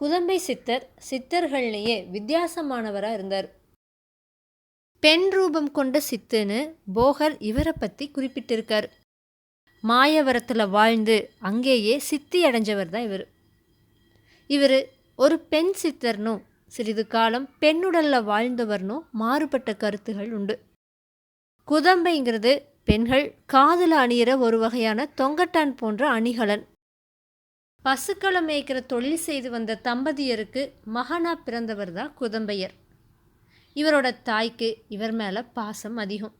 குதம்பை சித்தர் சித்தர்கள்லேயே வித்தியாசமானவராக இருந்தார். பெண் ரூபம் கொண்ட சித்துன்னு போகர் இவரை பற்றி குறிப்பிட்டிருக்கார். மாயவரத்தில் வாழ்ந்து அங்கேயே சித்தி அடைஞ்சவர் தான் இவர். இவர் ஒரு பெண் சித்தர்னும் சிறிது காலம் பெண்ணுடலில் வாழ்ந்தவர்னும் மாறுபட்ட கருத்துகள் உண்டு. குதம்பைங்கிறது பெண்கள் காதில் அணியிற ஒரு வகையான தொங்கட்டான் போன்ற அணிகலன். பசுக்களை மேய்க்கிற தொழில் செய்து வந்த தம்பதியருக்கு மகனா பிறந்தவர் தான் குதம்பையர். இவரோட தாய்க்கு இவர் மேலே பாசம் அதிகம்.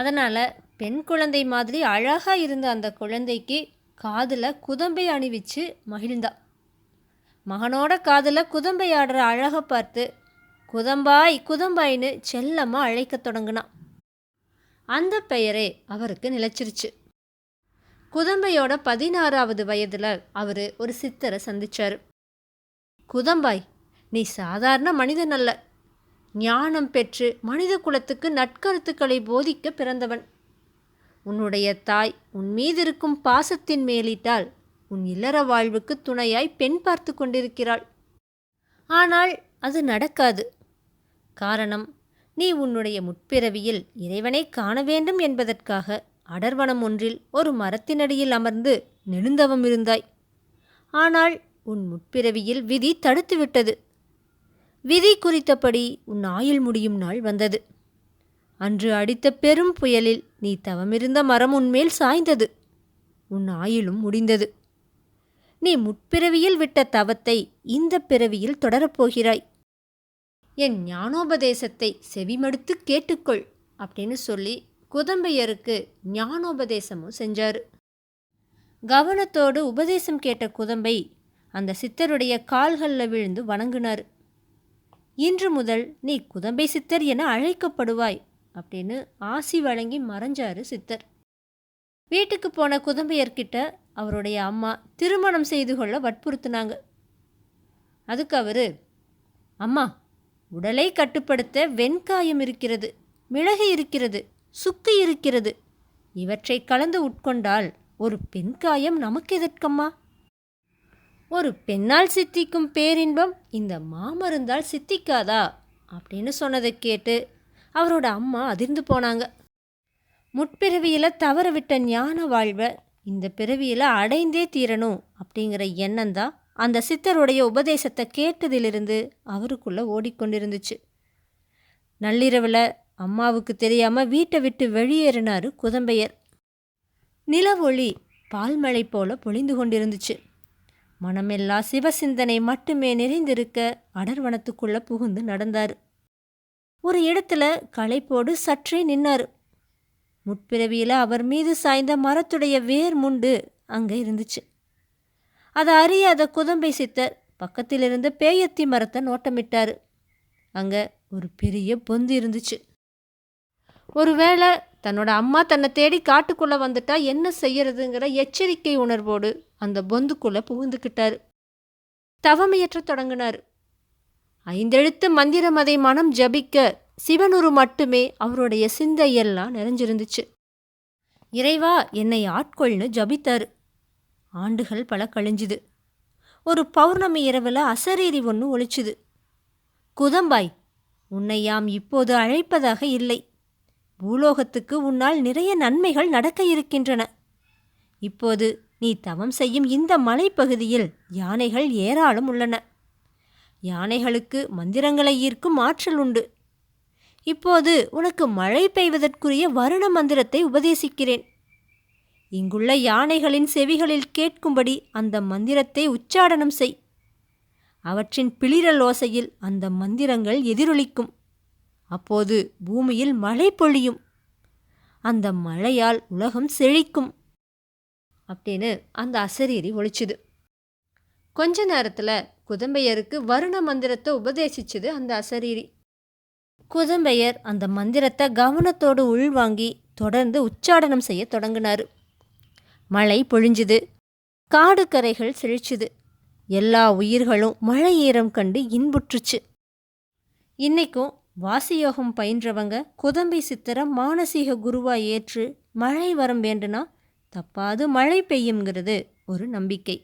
அதனால் பெண் குழந்தை மாதிரி அழகாக இருந்த அந்த குழந்தைக்கு காதில் குதம்பை அணிவிச்சு மகிழ்ந்தா. மகனோட காதில் குதம்பை ஆடுற அழகை பார்த்து குதம்பாய் குதம்பாய்னு செல்லமாக அழைக்க தொடங்கினான் அந்த பெயரே அவருக்கு நிலைச்சிருச்சு. குதம்பையோட பதினாறாவது வயதில் அவர் ஒரு சித்தரை சந்திச்சார். குதம்பாய் நீ சாதாரண மனிதன் அல்ல. ஞானம் பெற்று மனித குலத்துக்கு நற்கருத்துக்களை போதிக்க பிறந்தவன். உன்னுடைய தாய் உன் மீது இருக்கும் பாசத்தின் மேலிட்டால் உன் இல்லற வாழ்வுக்கு துணையாய் பெண் பார்த்து கொண்டிருக்கிறாள். ஆனால் அது நடக்காது. காரணம் நீ உன்னுடைய முற்பிறவியில் இறைவனை காண வேண்டும் என்பதற்காக. அடர்வனம் ஒன்றில் ஒரு மரத்தினடியில் அமர்ந்து நெடுந்தவம் இருந்தாய். ஆனால் உன் முற்பிறவியில் விதி தடுத்துவிட்டது. விதி குறித்தபடி உன் ஆயுள் முடியும் நாள் வந்தது. அன்று அடித்த பெரும் புயலில் நீ தவமிருந்த மரம் உன்மேல் சாய்ந்தது. உன் ஆயுளும் முடிந்தது. நீ முற்பிறவியில் விட்ட தவத்தை இந்த பிறவியில் தொடரப்போகிறாய். என் ஞானோபதேசத்தை செவிமடுத்து கேட்டுக்கொள் அப்படின்னு சொல்லி குதம்பையருக்கு ஞானோபதேசமும் செஞ்சார். கவனத்தோடு உபதேசம் கேட்ட குதம்பை அந்த சித்தருடைய கால்களில் விழுந்து வணங்கினார். இன்று முதல் நீ குதம்பை சித்தர் என அழைக்கப்படுவாய் அப்படின்னு ஆசி வழங்கி மறைஞ்சாரு சித்தர். வீட்டுக்கு போன குதம்பையர்கிட்ட அவருடைய அம்மா திருமணம் செய்து கொள்ள வற்புறுத்தினாங்க. அதுக்கு அவர் அம்மா உடலை கட்டுப்படுத்த வெண்காயம் இருக்கிறது மிளகு இருக்கிறது சுக்கு இருக்கிறது. இவற்றை கலந்து உட்கொண்டால் ஒரு பெண் காயம் நமக்கு எதற்கம்மா? ஒரு பெண்ணால் சித்திக்கும் பேரின்பம் இந்த மாமருந்தால் சித்திக்காதா? அப்படின்னு சொன்னதை கேட்டு அவரோட அம்மா அதிர்ந்து போனாங்க. முற்பிறவியில் தவற விட்ட ஞான வாழ்வை இந்த பிறவியில் அடைந்தே தீரணும் அப்படிங்கிற எண்ணம் தான் அந்த சித்தருடைய உபதேசத்தை கேட்டதிலிருந்து அவருக்குள்ளே ஓடிக்கொண்டிருந்துச்சு. நள்ளிரவில் அம்மாவுக்கு தெரியாமல் வீட்டை விட்டு வெளியேறினார் குதம்பையர். நிலவொளி பால்மழை போல பொழிந்து கொண்டிருந்துச்சு. மனமெல்லா சிவசிந்தனை மட்டுமே நிறைந்திருக்க அடர்வனத்துக்குள்ளே புகுந்து நடந்தார். ஒரு இடத்துல களைப்போடு சற்றே நின்னார். முற்பிறவியில் அவர் மீது சாய்ந்த மரத்துடைய வேர் முண்டு அங்கே இருந்துச்சு. அதை அறியாத குதம்பை சித்தர் பக்கத்தில் இருந்த பேயத்தி மரத்தை நோட்டமிட்டார். அங்கே ஒரு பெரிய பொந்து இருந்துச்சு. ஒருவேளை தன்னோட அம்மா தன்னை தேடி காட்டுக்குள்ளே வந்துட்டா என்ன செய்யறதுங்கிற எச்சரிக்கை உணர்வோடு அந்த பொந்துக்குள்ளே புகுந்துக்கிட்டார் தவமையற்ற தொடங்கினார். ஐந்தெழுத்து மந்திரம் அதை மனம் ஜபிக்க சிவனுரு மட்டுமே அவருடைய சிந்தையெல்லாம் நிறைஞ்சிருந்துச்சு. இறைவா என்னை ஆட்கொள்னு ஜபித்தார். ஆண்டுகள் பல கழிஞ்சுது. ஒரு பௌர்ணமி இரவில் அசரீரி ஒன்று ஒழிச்சுது. குதம்பாய் உன்னை யாம் இப்போது அழைப்பதாக இல்லை. பூலோகத்துக்கு உன்னால் நிறைய நன்மைகள் நடக்க இருக்கின்றன. இப்போது நீ தவம் செய்யும் இந்த மலைப்பகுதியில் யானைகள் ஏராளம் உள்ளன. யானைகளுக்கு மந்திரங்களை ஈர்க்கும் ஆற்றல் உண்டு. இப்போது உனக்கு மழை பெய்வதற்குரிய வருண மந்திரத்தை உபதேசிக்கிறேன். இங்குள்ள யானைகளின் செவிகளில் கேட்கும்படி அந்த மந்திரத்தை உச்சாடனம் செய். அவற்றின் பிளிரல் ஓசையில் அந்த மந்திரங்கள் எதிரொலிக்கும். அப்போது பூமியில் மழை பொழியும். அந்த மழையால் உலகம் செழிக்கும். அப்படின்னு அந்த அசரீரி ஒழிச்சுது. கொஞ்ச நேரத்தில் குதம்பையருக்கு வருண மந்திரத்தை உபதேசிச்சது அந்த அசரீரி. குதம்பையர் அந்த மந்திரத்தை கவனத்தோடு உள்வாங்கி தொடர்ந்து உச்சாடனம் செய்ய தொடங்கினார். மழை பொழிஞ்சுது. காடு கரைகள் செழிச்சுது. எல்லா உயிர்களும் மழை ஈரம் கண்டு இன்புற்றுச்சு. இன்னைக்கும் வாசியோகம் பயின்றவங்க குதம்பை சித்தரை மானசீக குருவாக ஏற்று மழை வரம் வேண்டுனா தப்பாது மழை பெய்யுங்கிறது ஒரு நம்பிக்கை.